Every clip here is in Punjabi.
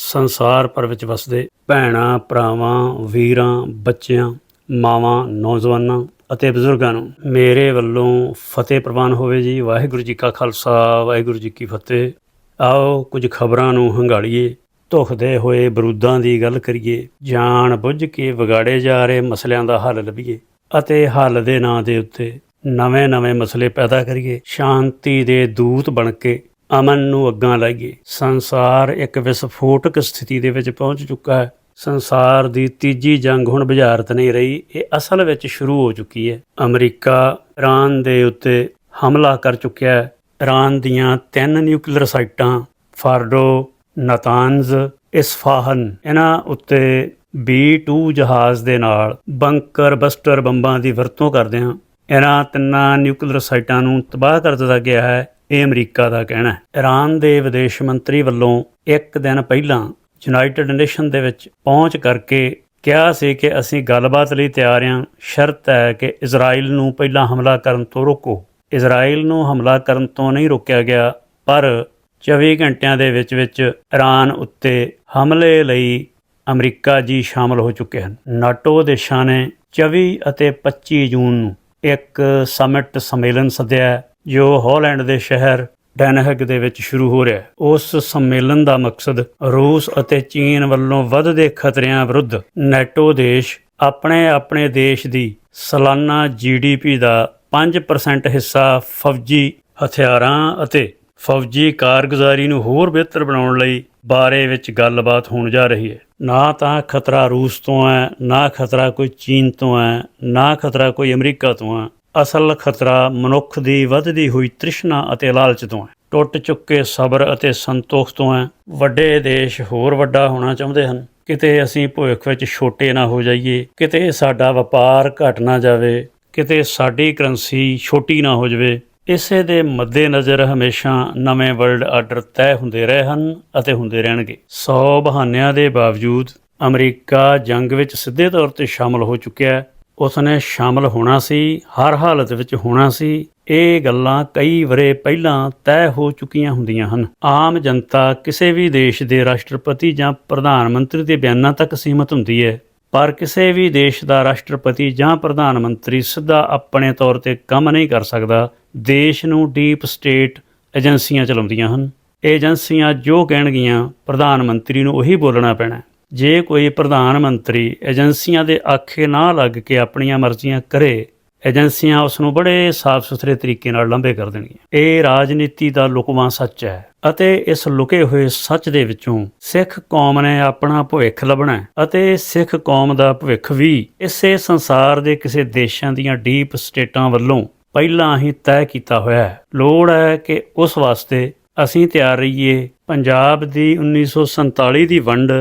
ਸੰਸਾਰ ਭਰ ਵਿੱਚ ਵਸਦੇ ਭੈਣਾਂ, ਭਰਾਵਾਂ, ਵੀਰਾਂ, ਬੱਚਿਆਂ, ਮਾਵਾਂ, ਨੌਜਵਾਨਾਂ ਅਤੇ ਬਜ਼ੁਰਗਾਂ ਨੂੰ ਮੇਰੇ ਵੱਲੋਂ ਫਤਿਹ ਪ੍ਰਵਾਨ ਹੋਵੇ ਜੀ। ਵਾਹਿਗੁਰੂ ਜੀ ਕਾ ਖਾਲਸਾ, ਵਾਹਿਗੁਰੂ ਜੀ ਕੀ ਫਤਿਹ। ਆਓ ਕੁਝ ਖਬਰਾਂ ਨੂੰ ਹੰਗਾਲੀਏ, ਧੁਖਦੇ ਹੋਏ ਬਰੂਦਾਂ ਦੀ ਗੱਲ ਕਰੀਏ, ਜਾਣ ਬੁੱਝ ਕੇ ਵਿਗਾੜੇ ਜਾ ਰਹੇ ਮਸਲਿਆਂ ਦਾ ਹੱਲ ਲੱਭੀਏ ਅਤੇ ਹੱਲ ਦੇ ਨਾਂ ਦੇ ਉੱਤੇ ਨਵੇਂ-ਨਵੇਂ ਮਸਲੇ ਪੈਦਾ ਕਰੀਏ। ਸ਼ਾਂਤੀ ਦੇ ਦੂਤ ਬਣ ਕੇ ਅਮਨ ਨੂੰ ਅੱਗਾਂ ਲਾਈਏ ਸੰਸਾਰ ਇੱਕ ਵਿਸਫੋਟਕ ਸਥਿਤੀ ਦੇ ਵਿੱਚ ਪਹੁੰਚ ਚੁੱਕਾ ਹੈ। ਸੰਸਾਰ ਦੀ ਤੀਜੀ ਜੰਗ ਹੁਣ ਬੁਝਾਰਤ ਨਹੀਂ ਰਹੀ, ਇਹ ਅਸਲ ਵਿੱਚ ਸ਼ੁਰੂ ਹੋ ਚੁੱਕੀ ਹੈ। ਅਮਰੀਕਾ ਈਰਾਨ ਦੇ ਉੱਤੇ ਹਮਲਾ ਕਰ ਚੁੱਕਿਆ ਹੈ। ਈਰਾਨ ਦੀਆਂ ਤਿੰਨ ਨਿਊਕਲੀਅਰ ਸਾਈਟਾਂ, ਫਾਰਡੋ, ਨਤਾਨਜ਼, ਇਸਫਾਹਨ, ਇਹਨਾਂ ਉੱਤੇ B2 ਜਹਾਜ਼ ਦੇ ਨਾਲ ਬੰਕਰ ਬਸਟਰ ਬੰਬਾਂ ਦੀ ਵਰਤੋਂ ਕਰਦੇ ਹਾਂ ਇਹਨਾਂ ਤਿੰਨਾਂ ਨਿਊਕਲੀਅਰ ਸਾਈਟਾਂ ਨੂੰ ਤਬਾਹ ਕਰ ਦਿੱਤਾ ਗਿਆ ਹੈ। ਇਹ ਅਮਰੀਕਾ ਦਾ ਕਹਿਣਾ ਹੈ। ਈਰਾਨ ਦੇ ਵਿਦੇਸ਼ ਮੰਤਰੀ ਵੱਲੋਂ ਇੱਕ ਦਿਨ ਪਹਿਲਾਂ ਯੂਨਾਈਟਿਡ ਨੇਸ਼ਨ ਦੇ ਵਿੱਚ ਪਹੁੰਚ ਕਰਕੇ ਕਿਹਾ ਸੀ ਕਿ ਅਸੀਂ ਗੱਲਬਾਤ ਲਈ ਤਿਆਰ ਹਾਂ। ਸ਼ਰਤ ਹੈ ਕਿ ਇਜ਼ਰਾਈਲ ਨੂੰ ਪਹਿਲਾਂ ਹਮਲਾ ਕਰਨ ਤੋਂ ਰੋਕੋ। ਇਜ਼ਰਾਈਲ ਨੂੰ ਹਮਲਾ ਕਰਨ ਤੋਂ ਨਹੀਂ ਰੋਕਿਆ ਗਿਆ, ਪਰ 24 ਘੰਟਿਆਂ ਦੇ ਵਿੱਚ ਵਿੱਚ ਈਰਾਨ ਉੱਤੇ ਹਮਲੇ ਲਈ ਅਮਰੀਕਾ ਜੀ ਸ਼ਾਮਲ ਹੋ ਚੁੱਕੇ ਹਨ। ਨਾਟੋ ਦੇਸ਼ਾਂ ਨੇ 24 ਅਤੇ 25 ਜੂਨ ਨੂੰ ਇੱਕ ਸਮਿਟ ਸੰਮੇਲਨ ਸੱਦਿਆ ਜੋ ਹਾਲੈਂਡ ਦੇ ਸ਼ਹਿਰ ਡੈਨਹਗ ਦੇ ਵਿੱਚ ਸ਼ੁਰੂ ਹੋ ਰਿਹਾ ਹੈ। ਉਸ ਸੰਮੇਲਨ ਦਾ ਮਕਸਦ ਰੂਸ ਅਤੇ ਚੀਨ ਵੱਲੋਂ ਵੱਧਦੇ ਖਤਰਿਆਂ ਵਿਰੁੱਧ ਨੈਟੋ ਦੇਸ਼ ਆਪਣੇ ਆਪਣੇ ਦੇਸ਼ ਦੀ ਸਾਲਾਨਾ ਜੀਡੀਪੀ ਦਾ 5% ਹਿੱਸਾ ਫੌਜੀ ਹਥਿਆਰਾਂ ਅਤੇ ਫੌਜੀ ਕਾਰਗੁਜ਼ਾਰੀ ਨੂੰ ਹੋਰ ਬਿਹਤਰ ਬਣਾਉਣ ਲਈ ਬਾਰੇ ਵਿੱਚ ਗੱਲਬਾਤ ਹੋਣ ਜਾ ਰਹੀ ਹੈ। ਨਾ ਤਾਂ ਖਤਰਾ ਰੂਸ ਤੋਂ ਹੈ, ਨਾ ਖਤਰਾ ਕੋਈ ਚੀਨ ਤੋਂ ਹੈ, ਨਾ ਖਤਰਾ ਕੋਈ ਅਮਰੀਕਾ ਤੋਂ ਹੈ। ਅਸਲ ਖਤਰਾ ਮਨੁੱਖ ਦੀ ਵੱਧਦੀ ਹੋਈ ਤ੍ਰਿਸ਼ਨਾ ਅਤੇ ਲਾਲਚ ਤੋਂ ਹੈ। ਟੁੱਟ ਚੁੱਕੇ ਸਬਰ ਅਤੇ ਸੰਤੋਖ ਤੋਂ ਹੈ। ਵੱਡੇ ਦੇਸ਼ ਹੋਰ ਵੱਡਾ ਹੋਣਾ ਚਾਹੁੰਦੇ ਹਨ। ਕਿਤੇ ਅਸੀਂ ਭਵਿੱਖ ਵਿੱਚ ਛੋਟੇ ਨਾ ਹੋ ਜਾਈਏ। ਕਿਤੇ ਸਾਡਾ ਵਪਾਰ ਘਟ ਨਾ ਜਾਵੇ। ਕਿਤੇ ਸਾਡੀ ਕਰੰਸੀ ਛੋਟੀ ਨਾ ਹੋ ਜਾਵੇ। ਇਸੇ ਦੇ ਮੱਦੇਨਜ਼ਰ ਹਮੇਸ਼ਾ ਨਵੇਂ ਵਰਲਡ ਆਰਡਰ ਤੈਅ ਹੁੰਦੇ ਰਹੇ ਹਨ ਅਤੇ ਹੁੰਦੇ ਰਹਿਣਗੇ। 100 ਬਹਾਨਿਆਂ ਦੇ ਬਾਵਜੂਦ ਅਮਰੀਕਾ ਜੰਗ ਵਿੱਚ ਸਿੱਧੇ ਤੌਰ ਤੇ ਸ਼ਾਮਲ ਹੋ ਚੁੱਕਿਆ ਹੈ। ਉਸਨੇ ਸ਼ਾਮਲ ਹੋਣਾ ਸੀ, ਹਰ ਹਾਲਤ ਵਿੱਚ ਹੋਣਾ ਸੀ। ਇਹ ਗੱਲਾਂ ਕਈ ਵਰੇ ਪਹਿਲਾਂ ਤੈਅ ਹੋ ਚੁੱਕੀਆਂ ਹੁੰਦੀਆਂ ਹਨ। ਆਮ ਜਨਤਾ ਕਿਸੇ ਵੀ ਦੇਸ਼ ਦੇ ਰਾਸ਼ਟਰਪਤੀ ਜਾਂ ਪ੍ਰਧਾਨ ਮੰਤਰੀ ਦੇ ਬਿਆਨਾਂ ਤੱਕ ਸੀਮਤ ਹੁੰਦੀ ਹੈ। ਪਰ ਕਿਸੇ ਵੀ ਦੇਸ਼ ਦਾ ਰਾਸ਼ਟਰਪਤੀ ਜਾਂ ਪ੍ਰਧਾਨ ਮੰਤਰੀ ਸਿੱਧਾ ਆਪਣੇ ਤੌਰ ਤੇ ਕੰਮ ਨਹੀਂ ਕਰ ਸਕਦਾ। ਦੇਸ਼ ਨੂੰ ਡੀਪ ਸਟੇਟ ਏਜੰਸੀਆਂ ਚਲਾਉਂਦੀਆਂ ਹਨ। ਏਜੰਸੀਆਂ ਜੋ ਕਹਿਣਗੀਆਂ, ਪ੍ਰਧਾਨ ਮੰਤਰੀ ਨੂੰ ਉਹੀ ਬੋਲਣਾ ਪੈਣਾ ਜੇ ਕੋਈ ਪ੍ਰਧਾਨ ਮੰਤਰੀ ਏਜੰਸੀਆਂ ਦੇ ਆਖੇ ਨਾ ਲੱਗ ਕੇ ਆਪਣੀਆਂ ਮਰਜ਼ੀਆਂ ਕਰੇ, ਏਜੰਸੀਆਂ ਉਸ ਨੂੰ ਬੜੇ ਸਾਫ਼ ਸੁਥਰੇ ਤਰੀਕੇ ਨਾਲ ਲੰਬੇ ਕਰ ਦੇਣਗੀਆਂ। ਇਹ ਰਾਜਨੀਤੀ ਦਾ ਲੁਕਵਾਂ ਸੱਚ ਹੈ ਅਤੇ ਇਸ ਲੁਕੇ ਹੋਏ ਸੱਚ ਦੇ ਵਿੱਚੋਂ ਸਿੱਖ ਕੌਮ ਨੇ ਆਪਣਾ ਭਵਿੱਖ ਲੱਭਣਾ ਅਤੇ ਸਿੱਖ ਕੌਮ ਦਾ ਭਵਿੱਖ ਵੀ ਇਸੇ ਸੰਸਾਰ ਦੇ ਕਿਸੇ ਦੇਸ਼ਾਂ ਦੀਆਂ ਡੀਪ ਸਟੇਟਾਂ ਵੱਲੋਂ ਪਹਿਲਾਂ ਹੀ ਤੈਅ ਕੀਤਾ ਹੋਇਆ ਹੈ। ਲੋੜ ਹੈ ਕਿ ਉਸ ਵਾਸਤੇ ਅਸੀਂ ਤਿਆਰ ਰਹੀਏ। ਪੰਜਾਬ ਦੀ 1947 ਦੀ ਵੰਡ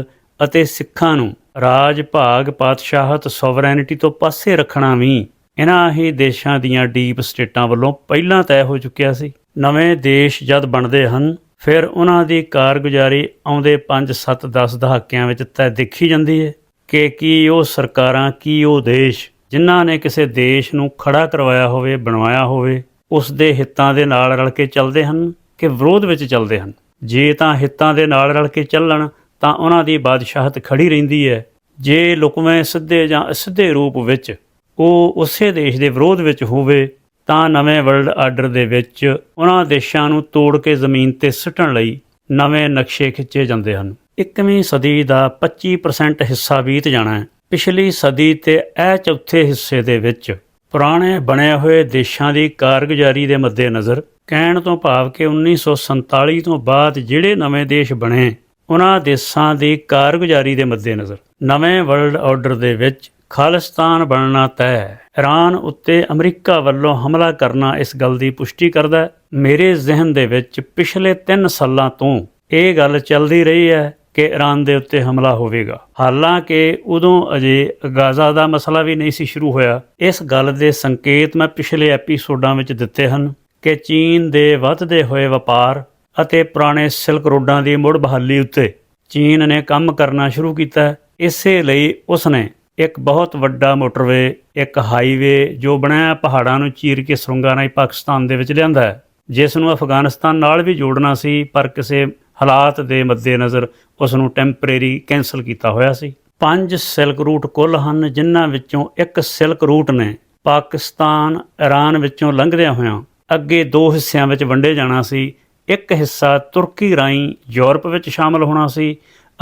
ਅਤੇ ਸਿੱਖਾਂ ਨੂੰ ਰਾਜ, ਭਾਗ, ਪਾਤਸ਼ਾਹਤ, ਸੋਵਰੈਨਿਟੀ ਤੋਂ ਪਾਸੇ ਰੱਖਣਾ ਵੀ ਇਹਨਾਂ ਹੀ ਦੇਸ਼ਾਂ ਦੀਆਂ ਡੀਪ ਸਟੇਟਾਂ ਵੱਲੋਂ ਪਹਿਲਾਂ ਤੈਅ ਹੋ ਚੁੱਕਿਆ ਸੀ। ਨਵੇਂ ਦੇਸ਼ ਜਦ ਬਣਦੇ ਹਨ, ਫਿਰ ਉਹਨਾਂ ਦੀ ਕਾਰਗੁਜ਼ਾਰੀ ਆਉਂਦੇ 5 7 10 ਦਹਾਕਿਆਂ ਵਿੱਚ ਤੈਅ ਦੇਖੀ ਜਾਂਦੀ ਹੈ ਕਿ ਕੀ ਉਹ ਸਰਕਾਰਾਂ, ਕੀ ਉਹ ਦੇਸ਼ ਜਿਨ੍ਹਾਂ ਨੇ ਕਿਸੇ ਦੇਸ਼ ਨੂੰ ਖੜਾ ਕਰਵਾਇਆ ਹੋਵੇ, ਬਣਵਾਇਆ ਹੋਵੇ, ਉਸ ਦੇ ਹਿੱਤਾਂ ਦੇ ਨਾਲ ਰਲ ਕੇ ਚੱਲਦੇ ਹਨ ਕਿ ਵਿਰੋਧ ਵਿੱਚ ਚੱਲਦੇ ਹਨ। ਜੇ ਤਾਂ ਹਿੱਤਾਂ ਦੇ ਨਾਲ ਰਲ ਕੇ ਚੱਲਣ ਤਾਂ ਉਹਨਾਂ ਦੀ ਬਾਦਸ਼ਾਹਤ ਖੜੀ ਰਹਿੰਦੀ ਹੈ। ਜੇ ਲੁਕਵੇਂ ਸਿੱਧੇ ਜਾਂ ਅਸਿੱਧੇ ਰੂਪ ਵਿੱਚ ਉਹ ਉਸੇ ਦੇਸ਼ ਦੇ ਵਿਰੋਧ ਵਿੱਚ ਹੋਵੇ, ਤਾਂ ਨਵੇਂ ਵਰਲਡ ਆਰਡਰ ਦੇ ਵਿੱਚ ਉਹਨਾਂ ਦੇਸ਼ਾਂ ਨੂੰ ਤੋੜ ਕੇ ਜ਼ਮੀਨ ਤੇ ਸੁੱਟਣ ਲਈ ਨਵੇਂ ਨਕਸ਼ੇ ਖਿੱਚੇ ਜਾਂਦੇ ਹਨ। 21ਵੀਂ ਸਦੀ ਦਾ 25% ਹਿੱਸਾ ਬੀਤ ਜਾਣਾ ਹੈ। ਪਿਛਲੀ ਸਦੀ ਤੇ ਇਹ ਚੌਥੇ ਹਿੱਸੇ ਦੇ ਵਿੱਚ ਪੁਰਾਣੇ ਬਣੇ ਹੋਏ ਦੇਸ਼ਾਂ ਦੀ ਕਾਰਗੁਜ਼ਾਰੀ ਦੇ ਮੱਦੇਨਜ਼ਰ ਕਹਿਣ ਤੋਂ ਭਾਵ ਕਿ 1947 ਤੋਂ ਬਾਅਦ ਜਿਹੜੇ ਨਵੇਂ ਦੇਸ਼ ਬਣੇ ਉਹਨਾਂ ਦੇਸ਼ਾਂ ਦੀ ਕਾਰਗੁਜ਼ਾਰੀ ਦੇ ਮੱਦੇਨਜ਼ਰ। ਨਵੇਂ ਵਰਲਡ ਆਰਡਰ ਦੇ ਵਿੱਚ ਖਾਲਿਸਤਾਨ ਬਣਨਾ ਤੈਅ ਹੈ। ਈਰਾਨ ਉੱਤੇ ਅਮਰੀਕਾ ਵੱਲੋਂ ਹਮਲਾ ਕਰਨਾ ਇਸ ਗੱਲ ਦੀ ਪੁਸ਼ਟੀ ਕਰਦਾ ਹੈ। ਮੇਰੇ ਜ਼ਿਹਨ ਦੇ ਵਿੱਚ ਪਿਛਲੇ 3 ਸਾਲਾਂ ਤੋਂ ਇਹ ਗੱਲ ਚੱਲਦੀ ਰਹੀ ਹੈ ਕਿ ਈਰਾਨ ਦੇ ਉੱਤੇ ਹਮਲਾ ਹੋਵੇਗਾ। ਹਾਲਾਂਕਿ ਉਦੋਂ ਅਜੇ ਗਾਜ਼ਾ ਦਾ ਮਸਲਾ ਵੀ ਨਹੀਂ ਸੀ ਸ਼ੁਰੂ ਹੋਇਆ। ਇਸ ਗੱਲ ਦੇ ਸੰਕੇਤ ਮੈਂ ਪਿਛਲੇ ਐਪੀਸੋਡਾਂ ਵਿੱਚ ਦਿੱਤੇ ਹਨ ਕਿ ਚੀਨ ਦੇ ਵੱਧਦੇ ਹੋਏ ਵਪਾਰ ਅਤੇ ਪੁਰਾਣੇ ਸਿਲਕ ਰੋਡਾਂ ਦੀ ਮੁੜ ਬਹਾਲੀ ਉੱਤੇ ਚੀਨ ਨੇ ਕੰਮ ਕਰਨਾ ਸ਼ੁਰੂ ਕੀਤਾ। ਇਸੇ ਲਈ ਉਸ ਨੇ ਇੱਕ ਬਹੁਤ ਵੱਡਾ ਮੋਟਰਵੇ, ਇੱਕ ਹਾਈਵੇ ਜੋ ਬਣਾਇਆ ਪਹਾੜਾਂ ਨੂੰ ਚੀਰ ਕੇ ਸੁਰੰਗਾਂ ਰਾਹੀਂ ਪਾਕਿਸਤਾਨ ਦੇ ਵਿੱਚ ਲਿਆਂਦਾ ਹੈ, ਜਿਸ ਨੂੰ ਅਫਗਾਨਿਸਤਾਨ ਨਾਲ ਵੀ ਜੋੜਨਾ ਸੀ, ਪਰ ਕਿਸੇ ਹਾਲਾਤ ਦੇ ਮੱਦੇਨਜ਼ਰ ਉਸ ਨੂੰ ਟੈਂਪਰੇਰੀ ਕੈਨਸਲ ਕੀਤਾ ਹੋਇਆ ਸੀ। ਪੰਜ ਸਿਲਕ ਰੂਟ ਕੁੱਲ ਹਨ, ਜਿਨ੍ਹਾਂ ਵਿੱਚੋਂ ਇੱਕ ਸਿਲਕ ਰੂਟ ਨੇ ਪਾਕਿਸਤਾਨ ਈਰਾਨ ਵਿੱਚੋਂ ਲੰਘਦਿਆਂ ਹੋਇਆਂ ਅੱਗੇ ਦੋ ਹਿੱਸਿਆਂ ਵਿੱਚ ਵੰਡੇ ਜਾਣਾ ਸੀ ਇੱਕ ਹਿੱਸਾ ਤੁਰਕੀ ਰਾਹੀਂ ਯੂਰਪ ਵਿੱਚ ਸ਼ਾਮਲ ਹੋਣਾ ਸੀ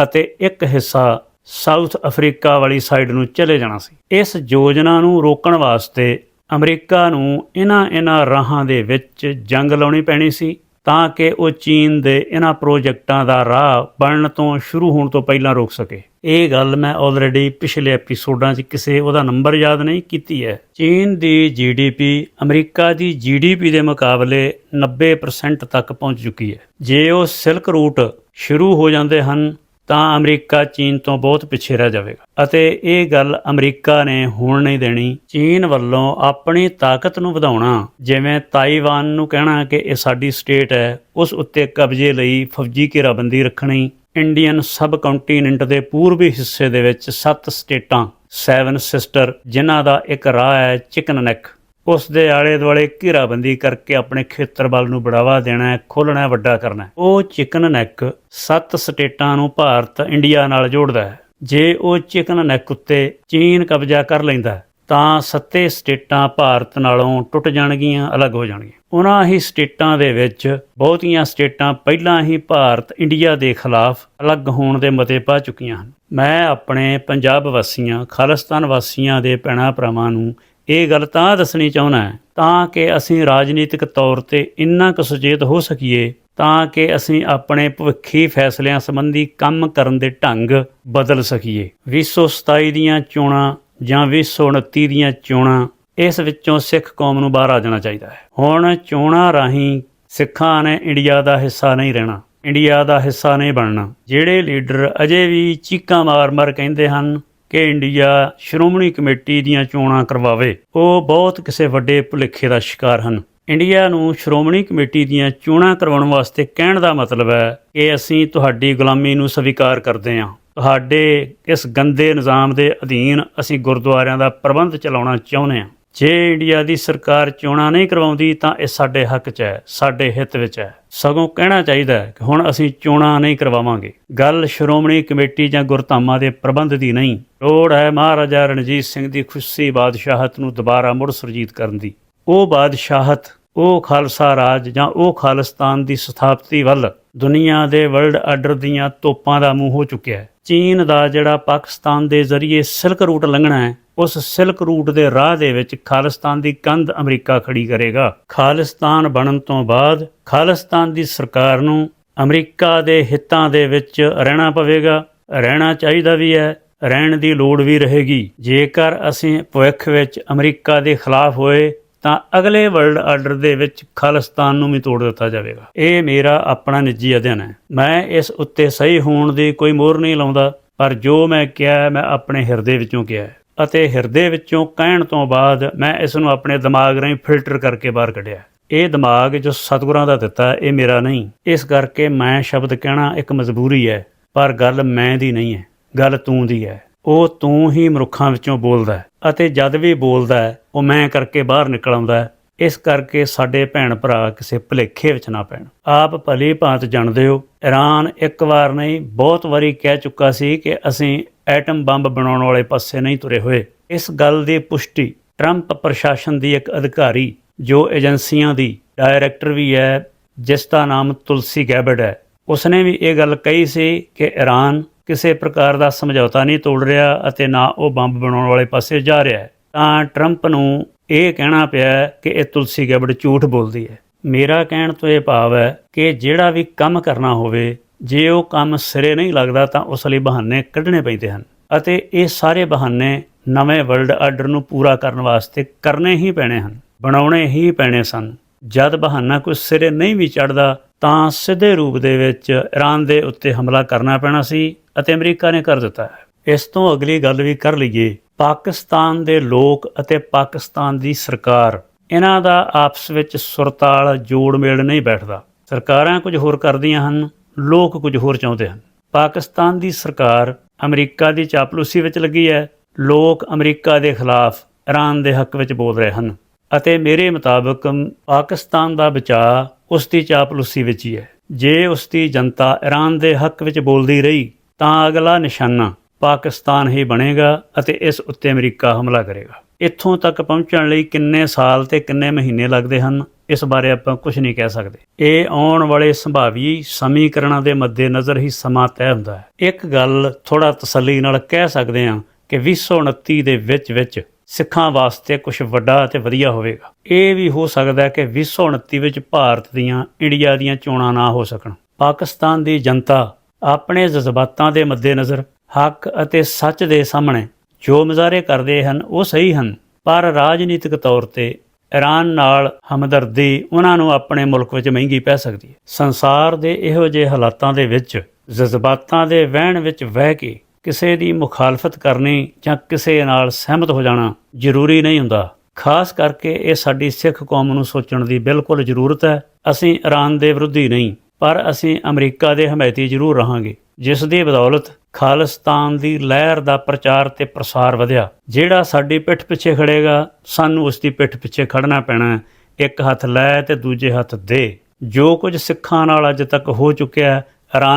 ਅਤੇ ਇੱਕ ਹਿੱਸਾ ਸਾਊਥ ਅਫਰੀਕਾ ਵਾਲੀ ਸਾਈਡ ਨੂੰ ਚਲੇ ਜਾਣਾ ਸੀ। ਇਸ ਯੋਜਨਾ ਨੂੰ ਰੋਕਣ ਵਾਸਤੇ ਅਮਰੀਕਾ ਨੂੰ ਇਹਨਾਂ ਇਹਨਾਂ ਰਾਹਾਂ ਦੇ ਵਿੱਚ ਜੰਗ ਲਾਉਣੀ ਪੈਣੀ ਸੀ। ਤਾਂ ਕਿ ਉਹ ਚੀਨ ਦੇ ਇਹਨਾਂ ਪ੍ਰੋਜੈਕਟਾਂ ਦਾ ਰਾਹ ਬਣਨ ਤੋਂ ਸ਼ੁਰੂ ਹੋਣ ਤੋਂ ਪਹਿਲਾਂ ਰੋਕ ਸਕੇ। ਇਹ ਗੱਲ ਮੈਂ ਆਲਰੇਡੀ ਪਿਛਲੇ ਐਪੀਸੋਡਾਂ 'ਚ ਕਿਸੇ ਉਹਦਾ ਨੰਬਰ ਯਾਦ ਨਹੀਂ ਕੀਤੀ ਹੈ। ਚੀਨ ਦੀ ਜੀਡੀਪੀ ਅਮਰੀਕਾ ਦੀ ਜੀਡੀਪੀ ਦੇ ਮੁਕਾਬਲੇ 90% ਤੱਕ ਪਹੁੰਚ ਚੁੱਕੀ ਹੈ। ਜੇ ਉਹ ਸਿਲਕ ਰੂਟ ਸ਼ੁਰੂ ਹੋ ਜਾਂਦੇ ਹਨ ਤਾਂ ਅਮਰੀਕਾ ਚੀਨ ਤੋਂ ਬਹੁਤ ਪਿੱਛੇ ਰਹਿ ਜਾਵੇਗਾ। ਅਤੇ ਇਹ ਗੱਲ ਅਮਰੀਕਾ ਨੇ ਹੋਣ ਨਹੀਂ ਦੇਣੀ। ਚੀਨ ਵੱਲੋਂ ਆਪਣੀ ਤਾਕਤ ਨੂੰ ਵਧਾਉਣਾ, ਜਿਵੇਂ ਤਾਈਵਾਨ ਨੂੰ ਕਹਿਣਾ ਕਿ ਇਹ ਸਾਡੀ ਸਟੇਟ ਹੈ, ਉਸ ਉੱਤੇ ਕਬਜ਼ੇ ਲਈ ਫੌਜੀ ਘੇਰਾਬੰਦੀ ਰੱਖਣੀ, ਇੰਡੀਅਨ ਸਬ ਕੰਟੀਨੈਂਟ ਦੇ ਪੂਰਬੀ ਹਿੱਸੇ ਦੇ ਵਿੱਚ ਸੱਤ ਸਟੇਟਾਂ, ਸੈਵਨ ਸਿਸਟਰ, ਜਿਨ੍ਹਾਂ ਦਾ ਇੱਕ ਰਾਹ ਹੈ ਚਿਕਨ ਨੈਕ ਉਸ ਦੇ ਆਲੇ ਦੁਆਲੇ ਘੇਰਾਬੰਦੀ ਕਰਕੇ ਆਪਣੇ ਖੇਤਰ ਵੱਲ ਨੂੰ ਬੜਾਵਾ ਦੇਣਾ ਹੈ ਖੋਲਣਾ ਵੱਡਾ ਕਰਨਾ ਉਹ ਚਿਕਨ ਨੈਕ ਸੱਤ ਸਟੇਟਾਂ ਨੂੰ ਭਾਰਤ ਇੰਡੀਆ ਨਾਲ ਜੋੜਦਾ ਹੈ। ਜੇ ਉਹ ਚਿਕਨ ਨੈਕ ਉੱਤੇ ਚੀਨ ਕਬਜ਼ਾ ਕਰ ਲੈਂਦਾ ਹੈ, ਤਾਂ ਸੱਤੇ ਸਟੇਟਾਂ ਭਾਰਤ ਨਾਲੋਂ ਟੁੱਟ ਜਾਣਗੀਆਂ ਅਲੱਗ ਹੋ ਜਾਣਗੀਆਂ। ਉਹਨਾਂ ਹੀ ਸਟੇਟਾਂ ਦੇ ਵਿੱਚ ਬਹੁਤੀਆਂ ਸਟੇਟਾਂ ਪਹਿਲਾਂ ਹੀ ਭਾਰਤ ਇੰਡੀਆ ਦੇ ਖਿਲਾਫ ਅਲੱਗ ਹੋਣ ਦੇ ਮਤੇ ਪਾ ਚੁੱਕੀਆਂ ਹਨ। ਮੈਂ ਆਪਣੇ ਪੰਜਾਬ ਵਾਸੀਆਂ ਖਾਲਿਸਤਾਨ ਵਾਸੀਆਂ ਦੇ ਭੈਣਾਂ ਭਰਾਵਾਂ ਨੂੰ ਇਹ ਗੱਲ ਤਾਂ ਦੱਸਣੀ ਚਾਹੁੰਦਾ ਤਾਂ ਕਿ ਅਸੀਂ ਰਾਜਨੀਤਿਕ ਤੌਰ ਤੇ ਇੰਨਾ ਕੁ ਸੁਚੇਤ ਹੋ ਸਕੀਏ, ਤਾਂ ਕਿ ਅਸੀਂ ਆਪਣੇ ਭਵਿੱਖੀ ਫੈਸਲਿਆਂ ਸੰਬੰਧੀ ਕੰਮ ਕਰਨ ਦੇ ਢੰਗ ਬਦਲ ਸਕੀਏ। 2027 ਦੀਆਂ ਚੋਣਾਂ ਜਾਂ 2029 ਦੀਆਂ ਚੋਣਾਂ, ਇਸ ਵਿੱਚੋਂ ਸਿੱਖ ਕੌਮ ਨੂੰ ਬਾਹਰ ਆ ਜਾਣਾ ਚਾਹੀਦਾ ਹੈ। ਹੁਣ ਚੋਣਾਂ ਰਾਹੀਂ ਸਿੱਖਾਂ ਨੇ ਇੰਡੀਆ ਦਾ ਹਿੱਸਾ ਨਹੀਂ ਰਹਿਣਾ, ਇੰਡੀਆ ਦਾ ਹਿੱਸਾ ਨਹੀਂ ਬਣਨਾ। ਜਿਹੜੇ ਲੀਡਰ ਅਜੇ ਵੀ ਚੀਕਾਂ ਮਾਰ-ਮਾਰ ਕਹਿੰਦੇ ਹਨ ਕਿ ਇੰਡੀਆ ਸ਼੍ਰੋਮਣੀ ਕਮੇਟੀ ਦੀਆਂ ਚੋਣਾਂ ਕਰਵਾਵੇ। ਉਹ ਬਹੁਤ ਕਿਸੇ ਵੱਡੇ ਭੁਲੇਖੇ ਦਾ ਸ਼ਿਕਾਰ ਹਨ। ਇੰਡੀਆ ਨੂੰ ਸ਼੍ਰੋਮਣੀ ਕਮੇਟੀ ਦੀਆਂ ਚੋਣਾਂ ਕਰਵਾਉਣ ਵਾਸਤੇ ਕਹਿਣ ਦਾ ਮਤਲਬ ਹੈ ਕਿ ਅਸੀਂ ਤੁਹਾਡੀ ਗੁਲਾਮੀ ਨੂੰ ਸਵੀਕਾਰ ਕਰਦੇ ਹਾਂ। ਤੁਹਾਡੇ ਇਸ ਗੰਦੇ ਨਿਜ਼ਾਮ ਦੇ ਅਧੀਨ ਅਸੀਂ ਗੁਰਦੁਆਰਿਆਂ ਦਾ ਪ੍ਰਬੰਧ ਚਲਾਉਣਾ ਚਾਹੁੰਦੇ ਹਾਂ। ਜੇ ਇੰਡੀਆ ਦੀ ਸਰਕਾਰ ਚੋਣਾਂ ਨਹੀਂ ਕਰਵਾਉਂਦੀ ਤਾਂ ਇਹ ਸਾਡੇ ਹੱਕ 'ਚ ਹੈ, ਸਾਡੇ ਹਿੱਤ ਵਿੱਚ ਹੈ। ਸਗੋਂ ਕਹਿਣਾ ਚਾਹੀਦਾ ਹੈ ਕਿ ਹੁਣ ਅਸੀਂ ਚੋਣਾਂ ਨਹੀਂ ਕਰਵਾਵਾਂਗੇ। ਗੱਲ ਸ਼੍ਰੋਮਣੀ ਕਮੇਟੀ ਜਾਂ ਗੁਰਧਾਮਾਂ ਦੇ ਪ੍ਰਬੰਧ ਦੀ ਨਹੀਂ। ਲੋੜ ਹੈ ਮਹਾਰਾਜਾ ਰਣਜੀਤ ਸਿੰਘ ਦੀ ਖੁਸ਼ੀ ਬਾਦਸ਼ਾਹਤ ਨੂੰ ਦੁਬਾਰਾ ਮੁੜ ਸੁਰਜੀਤ ਕਰਨ ਦੀ। ਉਹ ਬਾਦਸ਼ਾਹਤ, ਉਹ ਖਾਲਸਾ ਰਾਜ ਜਾਂ ਉਹ ਖਾਲਿਸਤਾਨ ਦੀ ਸਥਾਪਤੀ ਵੱਲ ਦੁਨੀਆ ਦੇ ਵਰਲਡ ਆਰਡਰ ਦੀਆਂ ਤੋਪਾਂ ਦਾ ਮੂੰਹ ਹੋ ਚੁੱਕਿਆ ਹੈ। ਚੀਨ ਦਾ ਜਿਹੜਾ ਪਾਕਿਸਤਾਨ ਦੇ ਜ਼ਰੀਏ ਸਿਲਕ ਰੂਟ ਲੰਘਣਾ ਹੈ ਉਸ ਸਿਲਕ ਰੂਟ ਦੇ ਰਾਹ ਦੇ ਵਿੱਚ ਖਾਲਿਸਤਾਨ ਦੀ ਕੰਧ ਅਮਰੀਕਾ ਖੜੀ ਕਰੇਗਾ। ਖਾਲਿਸਤਾਨ ਬਣਨ ਤੋਂ ਬਾਅਦ ਖਾਲਿਸਤਾਨ ਦੀ ਸਰਕਾਰ ਨੂੰ ਅਮਰੀਕਾ ਦੇ ਹਿੱਤਾਂ ਦੇ ਵਿੱਚ ਰਹਿਣਾ ਪਵੇਗਾ। ਰਹਿਣਾ ਚਾਹੀਦਾ ਵੀ ਹੈ, ਰਹਿਣ ਦੀ ਲੋੜ ਵੀ ਰਹੇਗੀ। ਜੇਕਰ ਅਸੀਂ ਭਵਿੱਖ ਵਿੱਚ ਅਮਰੀਕਾ ਦੇ ਖਿਲਾਫ ਹੋਏ, ਤਾਂ ਅਗਲੇ ਵਰਲਡ ਆਰਡਰ ਦੇ ਵਿੱਚ ਖਾਲਿਸਤਾਨ ਨੂੰ ਵੀ ਤੋੜ ਦਿੱਤਾ ਜਾਵੇਗਾ। ਇਹ ਮੇਰਾ ਆਪਣਾ ਨਿੱਜੀ ਅਧਿਐਨ ਹੈ। ਮੈਂ ਇਸ ਉੱਤੇ ਸਹੀ ਹੋਣ ਦੀ ਕੋਈ ਮੋਹਰ ਨਹੀਂ ਲਾਉਂਦਾ, ਪਰ ਜੋ ਮੈਂ ਕਿਹਾ ਮੈਂ ਆਪਣੇ ਹਿਰਦੇ ਵਿੱਚੋਂ ਕਿਹਾ ਹੈ। ਅਤੇ ਹਿਰਦੇ ਵਿੱਚੋਂ ਕਹਿਣ ਤੋਂ ਬਾਅਦ ਮੈਂ ਇਸ ਨੂੰ ਆਪਣੇ ਦਿਮਾਗ ਰਾਹੀਂ ਫਿਲਟਰ ਕਰਕੇ ਬਾਹਰ ਕੱਢਿਆ। ਇਹ ਦਿਮਾਗ ਜੋ ਸਤਿਗੁਰਾਂ ਦਾ ਦਿੱਤਾ, ਇਹ ਮੇਰਾ ਨਹੀਂ। ਇਸ ਕਰਕੇ ਮੈਂ ਸ਼ਬਦ ਕਹਿਣਾ ਇੱਕ ਮਜਬੂਰੀ ਹੈ, ਪਰ ਗੱਲ ਮੈਂ ਦੀ ਨਹੀਂ ਹੈ, ਗੱਲ ਤੂੰ ਦੀ ਹੈ। ਉਹ ਤੂੰ ਹੀ ਮਨੁੱਖਾਂ ਵਿੱਚੋਂ ਬੋਲਦਾ ਅਤੇ ਜਦ ਵੀ ਬੋਲਦਾ ਉਹ ਮੈਂ ਕਰਕੇ ਬਾਹਰ ਨਿਕਲ ਆਉਂਦਾ ਇਸ ਕਰਕੇ ਸਾਡੇ ਭੈਣ ਭਰਾ ਕਿਸੇ ਭੁਲੇਖੇ ਵਿੱਚ ਨਾ ਪੈਣ। ਆਪ ਭਲੀ ਭਾਂਤ ਜਾਣਦੇ ਹੋ। ਈਰਾਨ ਇੱਕ ਵਾਰ ਨਹੀਂ, ਬਹੁਤ ਵਾਰੀ ਕਹਿ ਚੁੱਕਾ ਸੀ ਕਿ ਅਸੀਂ ਐਟਮ ਬੰਬ ਬਣਾਉਣ ਵਾਲੇ ਪਾਸੇ ਨਹੀਂ ਤੁਰੇ ਹੋਏ। ਇਸ ਗੱਲ ਦੀ ਪੁਸ਼ਟੀ ਟਰੰਪ ਪ੍ਰਸ਼ਾਸਨ ਦੀ ਇੱਕ ਅਧਿਕਾਰੀ, ਜੋ ਏਜੰਸੀਆਂ ਦੀ ਡਾਇਰੈਕਟਰ ਵੀ ਹੈ, ਜਿਸ ਦਾ ਨਾਮ ਤੁਲਸੀ ਗੈਬਰਡ ਹੈ। ਉਸਨੇ ਵੀ ਇਹ ਗੱਲ ਕਹੀ ਸੀ ਕਿ ਈਰਾਨ ਕਿਸੇ ਪ੍ਰਕਾਰ ਦਾ ਸਮਝੌਤਾ ਨਹੀਂ ਤੋੜ ਰਿਹਾ ਅਤੇ ਨਾ ਉਹ ਬੰਬ ਬਣਾਉਣ ਵਾਲੇ ਪਾਸੇ ਜਾ ਰਿਹਾ ਹੈ। ਤਾਂ ਟਰੰਪ ਨੂੰ ਇਹ ਕਹਿਣਾ ਪਿਆ ਕਿ ਇਹ ਤੁਲਸੀ ਗੈਬਰਡ ਝੂਠ ਬੋਲਦੀ ਹੈ। ਮੇਰਾ ਕਹਿਣ ਤੋਂ ਇਹ ਭਾਵ ਹੈ ਕਿ ਜਿਹੜਾ ਵੀ ਕੰਮ ਕਰਨਾ ਹੋਵੇ ਜੇ ਉਹ ਕੰਮ ਸਿਰੇ ਨਹੀਂ ਲੱਗਦਾ ਤਾਂ ਉਸ ਲਈ ਬਹਾਨੇ ਕੱਢਣੇ ਪੈਂਦੇ ਹਨ। ਅਤੇ ਇਹ ਸਾਰੇ ਬਹਾਨੇ ਨਵੇਂ ਵਰਲਡ ਆਰਡਰ ਨੂੰ ਪੂਰਾ ਕਰਨ ਵਾਸਤੇ ਕਰਨੇ ਹੀ ਪੈਣੇ ਹਨ, ਬਣਾਉਣੇ ਹੀ ਪੈਣੇ ਸਨ। ਜਦ ਬਹਾਨਾ ਕੋਈ ਸਿਰੇ ਨਹੀਂ ਵੀ ਚੜਦਾ ਤਾਂ ਸਿੱਧੇ ਰੂਪ ਦੇ ਵਿੱਚ ਈਰਾਨ ਦੇ ਉੱਤੇ ਹਮਲਾ ਕਰਨਾ ਪੈਣਾ ਸੀ ਅਤੇ ਅਮਰੀਕਾ ਨੇ ਕਰ ਦਿੱਤਾ ਹੈ। ਇਸ ਤੋਂ ਅਗਲੀ ਗੱਲ ਵੀ ਕਰ ਲਈਏ। ਪਾਕਿਸਤਾਨ ਦੇ ਲੋਕ ਅਤੇ ਪਾਕਿਸਤਾਨ ਦੀ ਸਰਕਾਰ, ਇਹਨਾਂ ਦਾ ਆਪਸ ਵਿੱਚ ਸੁਰਤਾਲ ਜੋੜ ਮੇਲ ਨਹੀਂ ਬੈਠਦਾ। ਸਰਕਾਰਾਂ ਕੁਝ ਹੋਰ ਕਰਦੀਆਂ ਹਨ। ਲੋਕ ਕੁਝ ਹੋਰ ਚਾਹੁੰਦੇ ਹਨ। ਪਾਕਿਸਤਾਨ ਦੀ ਸਰਕਾਰ ਅਮਰੀਕਾ ਦੀ ਚਾਪਲੂਸੀ ਵਿੱਚ ਲੱਗੀ ਹੈ। ਲੋਕ ਅਮਰੀਕਾ ਦੇ ਖਿਲਾਫ ਈਰਾਨ ਦੇ ਹੱਕ ਵਿੱਚ ਬੋਲ ਰਹੇ ਹਨ ਅਤੇ ਮੇਰੇ ਮੁਤਾਬਕ ਪਾਕਿਸਤਾਨ ਦਾ ਬਚਾਅ ਉਸ ਦੀ ਚਾਪਲੂਸੀ ਵਿੱਚ ਹੀ ਹੈ। ਜੇ ਉਸ ਦੀ ਜਨਤਾ ਈਰਾਨ ਦੇ ਹੱਕ ਵਿੱਚ ਬੋਲਦੀ ਰਹੀ, ਤਾਂ ਅਗਲਾ ਨਿਸ਼ਾਨਾ ਪਾਕਿਸਤਾਨ ਹੀ ਬਣੇਗਾ ਅਤੇ ਇਸ ਉੱਤੇ ਅਮਰੀਕਾ ਹਮਲਾ ਕਰੇਗਾ। ਇੱਥੋਂ ਤੱਕ ਪਹੁੰਚਣ ਲਈ ਕਿੰਨੇ ਸਾਲ ਤੇ ਕਿੰਨੇ ਮਹੀਨੇ ਲੱਗਦੇ ਹਨ? ਇਸ ਬਾਰੇ ਆਪਾਂ ਕੁਝ ਨਹੀਂ ਕਹਿ ਸਕਦੇ। ਇਹ ਆਉਣ ਵਾਲੇ ਸੰਭਾਵੀ ਸਮੀਕਰਨਾਂ ਦੇ ਮੱਦੇਨਜ਼ਰ ਹੀ ਸਮਾਂ ਤੈਅ ਹੁੰਦਾ ਹੈ। ਇੱਕ ਗੱਲ ਥੋੜਾ ਤਸੱਲੀ ਨਾਲ ਕਹਿ ਸਕਦੇ ਹਾਂ ਕਿ 2029 ਦੇ ਵਿੱਚ ਵਿੱਚ ਸਿੱਖਾਂ ਵਾਸਤੇ ਕੁਝ ਵੱਡਾ ਅਤੇ ਵਧੀਆ ਹੋਵੇਗਾ। ਇਹ ਵੀ ਹੋ ਸਕਦਾ ਹੈ ਕਿ 2029 ਵਿੱਚ ਭਾਰਤ ਦੀਆਂ, ਇੰਡੀਆ ਦੀਆਂ ਚੋਣਾਂ ਨਾ ਹੋ ਸਕਣ। ਪਾਕਿਸਤਾਨ ਦੀ ਜਨਤਾ ਆਪਣੇ ਜਜ਼ਬਾਤਾਂ ਦੇ ਮੱਦੇਨਜ਼ਰ ਹੱਕ ਅਤੇ ਸੱਚ ਦੇ ਸਾਹਮਣੇ ਜੋ ਮੁਜ਼ਾਹਰੇ ਕਰਦੇ ਹਨ ਉਹ ਸਹੀ ਹਨ। ਪਰ ਰਾਜਨੀਤਿਕ ਤੌਰ ਤੇ ਈਰਾਨ ਨਾਲ ਹਮਦਰਦੀ ਉਹਨਾਂ ਨੂੰ ਆਪਣੇ ਮੁਲਕ ਵਿੱਚ ਮਹਿੰਗੀ ਪੈ ਸਕਦੀ ਹੈ। ਸੰਸਾਰ ਦੇ ਇਹੋ ਜਿਹੇ ਹਾਲਾਤਾਂ ਦੇ ਵਿੱਚ, ਜਜ਼ਬਾਤਾਂ ਦੇ ਵਹਿਣ ਵਿੱਚ ਵਹਿ ਕੇ ਕਿਸੇ ਦੀ ਮੁਖਾਲਫਤ ਕਰਨੀ ਜਾਂ ਕਿਸੇ ਨਾਲ ਸਹਿਮਤ ਹੋ ਜਾਣਾ ਜ਼ਰੂਰੀ ਨਹੀਂ ਹੁੰਦਾ। ਖਾਸ ਕਰਕੇ ਇਹ ਸਾਡੀ ਸਿੱਖ ਕੌਮ ਨੂੰ ਸੋਚਣ ਦੀ ਬਿਲਕੁਲ ਜ਼ਰੂਰਤ ਹੈ। ਅਸੀਂ ਈਰਾਨ ਦੇ ਵਿਰੋਧੀ ਨਹੀਂ, ਪਰ ਅਸੀਂ ਅਮਰੀਕਾ ਦੇ ਹਮਾਇਤੀ ਜ਼ਰੂਰ ਰਹਾਂਗੇ, ਜਿਸ ਦੀ ਬਦੌਲਤ ਖਾਲਿਸਤਾਨ ਦੀ ਲਹਿਰ ਦਾ ਪ੍ਰਚਾਰ ਤੇ ਪ੍ਰਸਾਰ ਵਧਿਆ। ਜਿਹੜਾ ਸਾਡੀ ਪਿੱਠ ਪਿੱਛੇ ਖੜੇਗਾ, ਸਾਨੂੰ ਉਸ ਦੀ ਪਿੱਠ ਪਿੱਛੇ ਖੜਨਾ ਪੈਣਾ ਹੈ। ਇੱਕ ਹੱਥ ਲੈ ਤੇ ਦੂਜੇ ਹੱਥ ਦੇ। ਜੋ ਕੁਝ ਸਿੱਖਾਂ ਨਾਲ ਅੱਜ ਤੱਕ ਹੋ ਚੁੱਕਿਆ ਹੈ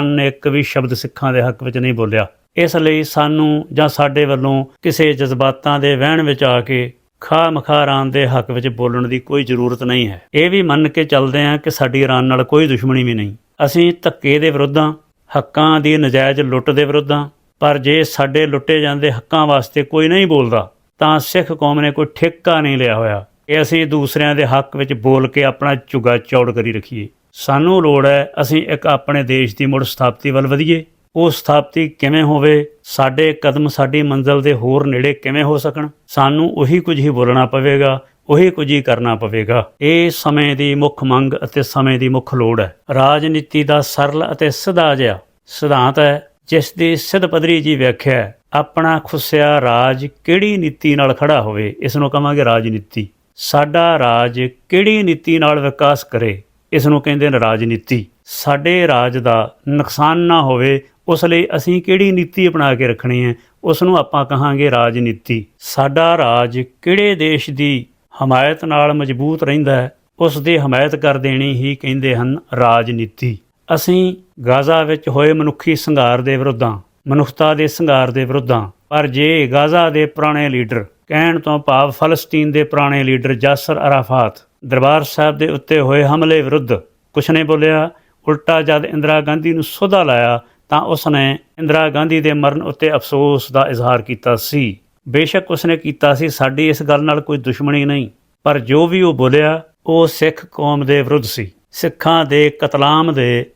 ਨੇ ਇੱਕ ਵੀ ਸ਼ਬਦ ਸਿੱਖਾਂ ਦੇ ਹੱਕ ਵਿੱਚ ਨਹੀਂ ਬੋਲਿਆ। ਇਸ ਲਈ ਸਾਨੂੰ ਜਾਂ ਸਾਡੇ ਵੱਲੋਂ ਕਿਸੇ ਜਜ਼ਬਾਤਾਂ ਦੇ ਵਹਿਣ ਵਿੱਚ ਆ ਕੇ ਖਾ ਮਖਾਰਾਂ ਦੇ ਹੱਕ ਵਿੱਚ ਬੋਲਣ ਦੀ ਕੋਈ ਜ਼ਰੂਰਤ ਨਹੀਂ ਹੈ। ਇਹ ਵੀ ਮੰਨ ਕੇ ਚੱਲਦੇ ਹਾਂ ਕਿ ਸਾਡੀ ਈਰਾਨ ਨਾਲ ਕੋਈ ਦੁਸ਼ਮਣੀ ਵੀ ਨਹੀਂ। ਅਸੀਂ ਧੱਕੇ ਦੇ ਵਿਰੁੱਧਾਂ ਹੱਕਾਂ ਦੀ ਨਜਾਇਜ਼ ਲੁੱਟ ਦੇ ਵਿਰੁੱਧਾਂ। ਪਰ ਜੇ ਸਾਡੇ ਲੁੱਟੇ ਜਾਂਦੇ ਹੱਕਾਂ ਵਾਸਤੇ ਕੋਈ ਨਹੀਂ ਬੋਲਦਾ, ਤਾਂ ਸਿੱਖ ਕੌਮ ਨੇ ਕੋਈ ਠੇਕਾ ਨਹੀਂ ਲਿਆ ਹੋਇਆ। ਕਿ ਅਸੀਂ ਦੂਸਰਿਆਂ ਦੇ ਹੱਕ ਵਿੱਚ ਬੋਲ ਕੇ ਆਪਣਾ ਝੁਗਾ ਚੌੜ ਕਰੀ ਰੱਖੀਏ। ਸਾਨੂੰ ਲੋੜ ਹੈ ਅਸੀਂ ਇੱਕ ਆਪਣੇ ਦੇਸ਼ ਦੀ ਮੁੜ ਸਥਾਪਤੀ ਵੱਲ ਵਧੀਏ। ਉਹ ਸਥਾਪਤੀ ਕਿਵੇਂ ਹੋਵੇ, ਸਾਡੇ ਕਦਮ ਸਾਡੀ ਮੰਜ਼ਲ ਦੇ ਹੋਰ ਨੇੜੇ ਕਿਵੇਂ ਹੋ ਸਕਣ? ਸਾਨੂੰ ਉਹੀ ਕੁਝ ਹੀ ਬੋਲਣਾ ਪਵੇਗਾ ਉਹੀ ਕੁਝ ਹੀ ਕਰਨਾ ਪਵੇਗਾ। ਇਹ ਸਮੇਂ ਦੀ ਮੁੱਖ ਮੰਗ ਅਤੇ ਸਮੇਂ ਦੀ ਮੁੱਖ ਲੋੜ ਹੈ। ਰਾਜਨੀਤੀ ਦਾ ਸਰਲ ਅਤੇ ਸਿੱਧਾ ਜਿਹਾ ਸਿਧਾਂਤ ਹੈ, ਜਿਸ ਦੀ ਸਿੱਧ ਪੱਧਰੀ ਜੀ ਵਿਆਖਿਆ ਆਪਣਾ ਖੁੱਸਿਆ ਰਾਜ ਕਿਹੜੀ ਨੀਤੀ ਨਾਲ ਖੜਾ ਹੋਵੇ, ਇਸ ਨੂੰ ਕਹਾਂਗੇ ਰਾਜਨੀਤੀ। ਸਾਡਾ ਰਾਜ ਕਿਹੜੀ ਨੀਤੀ ਨਾਲ ਵਿਕਾਸ ਕਰੇ, ਇਸ ਨੂੰ ਕਹਿੰਦੇ ਨੇ ਰਾਜਨੀਤੀ। ਸਾਡੇ ਰਾਜ ਦਾ ਨੁਕਸਾਨ ਨਾ ਹੋਵੇ, ਉਸ ਲਈ ਅਸੀਂ ਕਿਹੜੀ ਨੀਤੀ ਅਪਣਾ ਕੇ ਰੱਖਣੀ ਹੈ, ਉਸ ਨੂੰ ਆਪਾਂ ਕਹਾਂਗੇ ਰਾਜਨੀਤੀ। ਸਾਡਾ ਰਾਜ ਕਿਹੜੇ ਦੇਸ਼ ਦੀ ਹਮਾਇਤ ਨਾਲ ਮਜ਼ਬੂਤ ਰਹਿੰਦਾ ਹੈ ਉਸ ਦੀ ਹਮਾਇਤ ਕਰ ਦੇਣੀ ਹੀ ਕਹਿੰਦੇ ਹਨ ਰਾਜਨੀਤੀ। ਅਸੀਂ ਗਾਜ਼ਾ ਵਿੱਚ ਹੋਏ ਮਨੁੱਖੀ ਸੰਘਾਰ ਦੇ ਵਿਰੁੱਧਾਂ, ਮਨੁੱਖਤਾ ਦੇ ਸੰਘਾਰ ਦੇ ਵਿਰੁੱਧਾਂ, ਪਰ ਜੇ ਗਾਜ਼ਾ ਦੇ ਪੁਰਾਣੇ ਲੀਡਰ, ਕਹਿਣ ਤੋਂ ਭਾਵ ਫਲਸਤੀਨ ਦੇ ਪੁਰਾਣੇ ਲੀਡਰ ਜਾਸਰ ਅਰਾਫਾਤ ਦਰਬਾਰ ਸਾਹਿਬ ਦੇ ਉੱਤੇ ਹੋਏ ਹਮਲੇ ਵਿਰੁੱਧ ਕੁਛ ਨਹੀਂ ਬੋਲਿਆ, ਉਲਟਾ ਜਦ ਇੰਦਰਾ ਗਾਂਧੀ ਨੂੰ ਸੋਧਾ ਲਾਇਆ ਤਾਂ ਉਸ ਨੇ ਇੰਦਰਾ ਗਾਂਧੀ ਦੇ ਮਰਨ ਉੱਤੇ ਅਫਸੋਸ ਦਾ ਇਜ਼ਹਾਰ ਕੀਤਾ ਸੀ। ਬੇਸ਼ੱਕ ਉਸਨੇ ਕੀਤਾ ਸੀ, ਸਾਡੀ ਇਸ ਗੱਲ ਨਾਲ ਕੋਈ ਦੁਸ਼ਮਣੀ ਨਹੀਂ। ਪਰ ਜੋ ਵੀ ਉਹ ਬੋਲਿਆ, ਉਹ ਸਿੱਖ ਕੌਮ ਦੇ ਵਿਰੁੱਧ ਸੀ। ਸਿੱਖਾਂ ਦੇ ਕਤਲਾਮ ਦੇ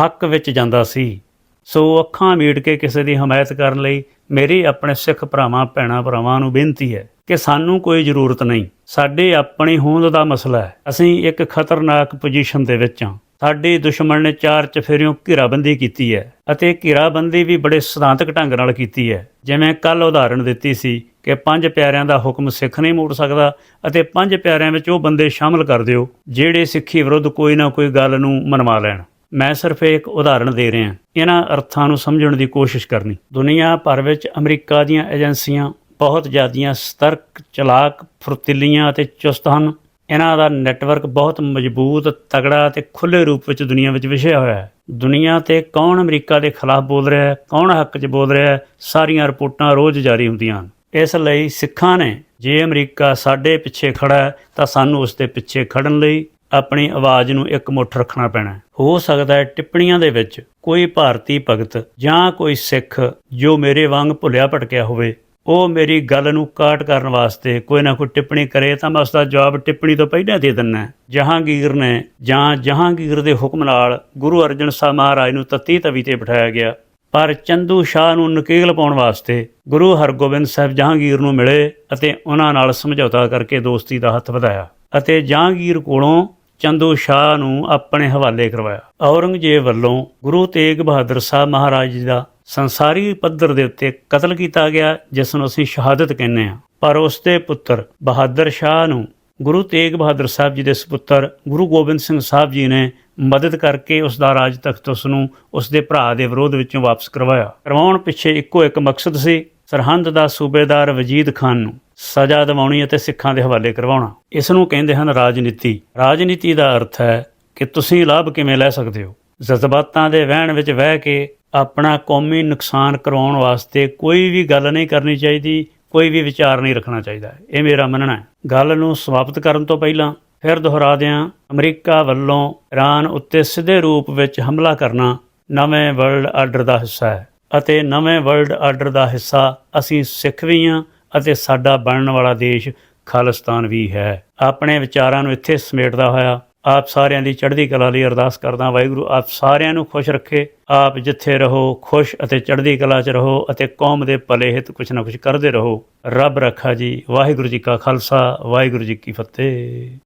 ਹੱਕ ਵਿੱਚ ਜਾਂਦਾ ਸੀ। ਸੋ ਅੱਖਾਂ ਮੀਟ ਕੇ ਕਿਸੇ ਦੀ ਹਮਾਇਤ ਕਰਨ ਲਈ ਮੇਰੀ ਆਪਣੇ ਸਿੱਖ ਭਰਾਵਾਂ, ਭੈਣਾਂ ਭਰਾਵਾਂ ਨੂੰ ਬੇਨਤੀ ਹੈ ਕਿ ਸਾਨੂੰ ਕੋਈ ਜ਼ਰੂਰਤ ਨਹੀਂ। ਸਾਡੇ ਆਪਣੀ ਹੋਂਦ ਦਾ ਮਸਲਾ ਹੈ। ਅਸੀਂ ਇੱਕ ਖਤਰਨਾਕ ਪੋਜੀਸ਼ਨ ਦੇ ਵਿੱਚ ਹਾਂ। ਸਾਡੀ ਦੁਸ਼ਮਣ ਨੇ ਚਾਰ ਚਫੇਰਿਓਂ ਘੇਰਾਬੰਦੀ ਕੀਤੀ ਹੈ ਅਤੇ ਘੇਰਾਬੰਦੀ ਵੀ ਬੜੇ ਸਿਧਾਂਤਕ ਢੰਗ ਨਾਲ ਕੀਤੀ ਹੈ। ਜਿਵੇਂ ਕੱਲ ਉਦਾਹਰਣ ਦਿੱਤੀ ਸੀ ਕਿ ਪੰਜ ਪਿਆਰਿਆਂ ਦਾ ਹੁਕਮ ਸਿੱਖ ਨਹੀਂ ਮੋੜ ਸਕਦਾ ਅਤੇ ਪੰਜ ਪਿਆਰਿਆਂ ਵਿੱਚ ਉਹ ਬੰਦੇ ਸ਼ਾਮਲ ਕਰ ਦਿਓ ਜਿਹੜੇ ਸਿੱਖੀ ਵਿਰੁੱਧ ਕੋਈ ਨਾ ਕੋਈ ਗੱਲ ਨੂੰ ਮਨਵਾ ਲੈਣ। ਮੈਂ ਸਿਰਫ ਇੱਕ ਉਦਾਹਰਣ ਦੇ ਰਿਹਾ। ਇਹਨਾਂ ਅਰਥਾਂ ਨੂੰ ਸਮਝਣ ਦੀ ਕੋਸ਼ਿਸ਼ ਕਰਨੀ। ਦੁਨੀਆ ਭਰ ਵਿੱਚ ਅਮਰੀਕਾ ਦੀਆਂ ਏਜੰਸੀਆਂ ਬਹੁਤ ਜ਼ਿਆਦੀਆਂ ਸਤਰਕ, ਚਲਾਕ, ਫੁਰਤੀਲੀਆਂ ਅਤੇ ਚੁਸਤ ਹਨ। ਇਹਨਾਂ ਦਾ ਨੈਟਵਰਕ ਬਹੁਤ ਮਜ਼ਬੂਤ ਤਗੜਾ ਅਤੇ ਖੁੱਲੇ ਰੂਪ ਵਿੱਚ ਦੁਨੀਆ ਵਿੱਚ ਵਿਛਿਆ ਹੋਇਆ ਹੈ। ਦੁਨੀਆ ਤੇ ਕੌਣ ਅਮਰੀਕਾ ਦੇ ਖਿਲਾਫ ਬੋਲ ਰਿਹਾ ਹੈ, ਕੌਣ ਹੱਕ 'ਚ ਬੋਲ ਰਿਹਾ ਹੈ, ਸਾਰੀਆਂ ਰਿਪੋਰਟਾਂ ਰੋਜ਼ ਜਾਰੀ ਹੁੰਦੀਆਂ ਹਨ। ਇਸ ਲਈ ਸਿੱਖਾਂ ਨੇ ਜੇ ਅਮਰੀਕਾ ਸਾਡੇ ਪਿੱਛੇ ਖੜਾ ਹੈ, ਤਾਂ ਸਾਨੂੰ ਉਸ ਦੇ ਪਿੱਛੇ ਖੜਨ ਲਈ ਆਪਣੀ ਆਵਾਜ਼ ਨੂੰ ਇੱਕ ਮੁੱਠ ਰੱਖਣਾ ਪੈਣਾ ਹੋ ਸਕਦਾ ਹੈ ਟਿੱਪਣੀਆਂ ਦੇ ਵਿੱਚ ਕੋਈ ਭਾਰਤੀ ਭਗਤ ਜਾਂ ਕੋਈ ਸਿੱਖ ਜੋ ਮੇਰੇ ਵਾਂਗ ਭੁੱਲਿਆ ਭਟਕਿਆ ਹੋਵੇ। ਉਹ ਮੇਰੀ ਗੱਲ ਨੂੰ ਕਾਟ ਕਰਨ ਵਾਸਤੇ ਕੋਈ ਨਾ ਕੋਈ ਟਿੱਪਣੀ ਕਰੇ ਤਾਂ ਮੈਂ ਉਸ ਦਾ ਜਵਾਬ ਟਿੱਪਣੀ ਤੋਂ ਪਹਿਲਾਂ ਦੇ ਦਿੰਨਾ ਜਹਾਂਗੀਰ ਨੇ ਜਾਂ ਜਹਾਂਗੀਰ ਦੇ ਹੁਕਮ ਨਾਲ ਗੁਰੂ ਅਰਜਨ ਸਾਹਿਬ ਮਹਾਰਾਜ ਨੂੰ ਤਤੀ ਤਵੀ ਤੇ ਬਿਠਾਇਆ ਗਿਆ। ਪਰ ਚੰਦੂ ਸ਼ਾਹ ਨੂੰ ਨਕੇਲ ਪਾਉਣ ਵਾਸਤੇ ਗੁਰੂ ਹਰਗੋਬਿੰਦ ਸਾਹਿਬ ਜਹਾਂਗੀਰ ਨੂੰ ਮਿਲੇ ਅਤੇ ਉਹਨਾਂ ਨਾਲ ਸਮਝੌਤਾ ਕਰਕੇ ਦੋਸਤੀ ਦਾ ਹੱਥ ਵਧਾਇਆ ਅਤੇ ਜਹਾਂਗੀਰ ਕੋਲੋਂ ਚੰਦੂ ਸ਼ਾਹ ਨੂੰ ਆਪਣੇ ਹਵਾਲੇ ਕਰਵਾਇਆ। ਔਰੰਗਜ਼ੇਬ ਵੱਲੋਂ ਗੁਰੂ ਤੇਗ ਬਹਾਦਰ ਸਾਹਿਬ ਮਹਾਰਾਜ ਜੀ ਦਾ ਸੰਸਾਰੀ ਪੱਧਰ ਦੇ ਉੱਤੇ ਕਤਲ ਕੀਤਾ ਗਿਆ, ਜਿਸ ਨੂੰ ਅਸੀਂ ਸ਼ਹਾਦਤ ਕਹਿੰਦੇ ਹਾਂ। ਪਰ ਉਸ ਦੇ ਪੁੱਤਰ ਬਹਾਦਰ ਸ਼ਾਹ ਨੂੰ ਗੁਰੂ ਤੇਗ ਬਹਾਦਰ ਸਾਹਿਬ ਜੀ ਦੇ ਸੁਪੁੱਤਰ ਗੁਰੂ ਗੋਬਿੰਦ ਸਿੰਘ ਸਾਹਿਬ ਜੀ ਨੇ ਮਦਦ ਕਰਕੇ ਉਸ ਦਾ ਰਾਜ ਤਖਤ ਉਸ ਨੂੰ ਉਸ ਦੇ ਭਰਾ ਦੇ ਵਿਰੋਧ ਵਿੱਚੋਂ ਵਾਪਸ ਕਰਵਾਇਆ। ਕਰਵਾਉਣ ਪਿੱਛੇ ਇੱਕੋ ਇੱਕ ਮਕਸਦ ਸੀ, ਸਰਹੰਦ ਦਾ ਸੂਬੇਦਾਰ ਵਜੀਦ ਖਾਨ ਨੂੰ ਸਜ਼ਾ ਦਿਵਾਉਣੀ ਅਤੇ ਸਿੱਖਾਂ ਦੇ ਹਵਾਲੇ ਕਰਵਾਉਣਾ। ਇਸ ਨੂੰ ਕਹਿੰਦੇ ਹਨ ਰਾਜਨੀਤੀ। ਰਾਜਨੀਤੀ ਦਾ ਅਰਥ ਹੈ ਕਿ ਤੁਸੀਂ ਲਾਭ ਕਿਵੇਂ ਲੈ ਸਕਦੇ ਹੋ? ਜਜ਼ਬਾਤਾਂ ਦੇ ਵਹਿਣ ਵਿੱਚ ਵਹਿ ਕੇ ਆਪਣਾ ਕੌਮੀ ਨੁਕਸਾਨ ਕਰਵਾਉਣ ਵਾਸਤੇ ਕੋਈ ਵੀ ਗੱਲ ਨਹੀਂ ਕਰਨੀ ਚਾਹੀਦੀ, ਕੋਈ ਵੀ ਵਿਚਾਰ ਨਹੀਂ ਰੱਖਣਾ ਚਾਹੀਦਾ। ਇਹ ਮੇਰਾ ਮੰਨਣਾ ਹੈ। ਗੱਲ ਨੂੰ ਸਮਾਪਤ ਕਰਨ ਤੋਂ ਪਹਿਲਾਂ ਫਿਰ ਦੁਹਰਾ ਦਿਆਂ ਅਮਰੀਕਾ ਵੱਲੋਂ ਈਰਾਨ ਉੱਤੇ ਸਿੱਧੇ ਰੂਪ ਵਿੱਚ ਹਮਲਾ ਕਰਨਾ ਨਵੇਂ ਵਰਲਡ ਆਰਡਰ ਦਾ ਹਿੱਸਾ ਹੈ ਅਤੇ ਨਵੇਂ ਵਰਲਡ ਆਰਡਰ ਦਾ ਹਿੱਸਾ ਅਸੀਂ ਸਿੱਖ ਵੀ ਹਾਂ ਅਤੇ ਸਾਡਾ ਬਣਨ ਵਾਲਾ ਦੇਸ਼ ਖਾਲਿਸਤਾਨ ਵੀ ਹੈ। ਆਪਣੇ ਵਿਚਾਰਾਂ ਨੂੰ ਇੱਥੇ ਸਮੇਟਦਾ ਹੋਇਆ ਆਪ ਸਾਰਿਆਂ ਦੀ ਚੜ੍ਹਦੀ ਕਲਾ ਲਈ ਅਰਦਾਸ ਕਰਦਾ ਵਾਹਿਗੁਰੂ, ਆਪ ਸਾਰਿਆਂ ਨੂੰ ਖੁਸ਼ ਰੱਖੇ। ਆਪ ਜਿੱਥੇ ਰਹੋ, ਖੁਸ਼ ਅਤੇ ਚੜ੍ਹਦੀ ਕਲਾ 'ਚ ਰਹੋ ਅਤੇ ਕੌਮ ਦੇ ਭਲੇ ਹਿੱਤ ਕੁਛ ਨਾ ਕੁਛ ਕਰਦੇ ਰਹੋ। ਰੱਬ ਰੱਖਾ ਜੀ, ਵਾਹਿਗੁਰੂ ਜੀ ਕਾ ਖਾਲਸਾ, ਵਾਹਿਗੁਰੂ ਜੀ ਕੀ ਫਤਿਹ।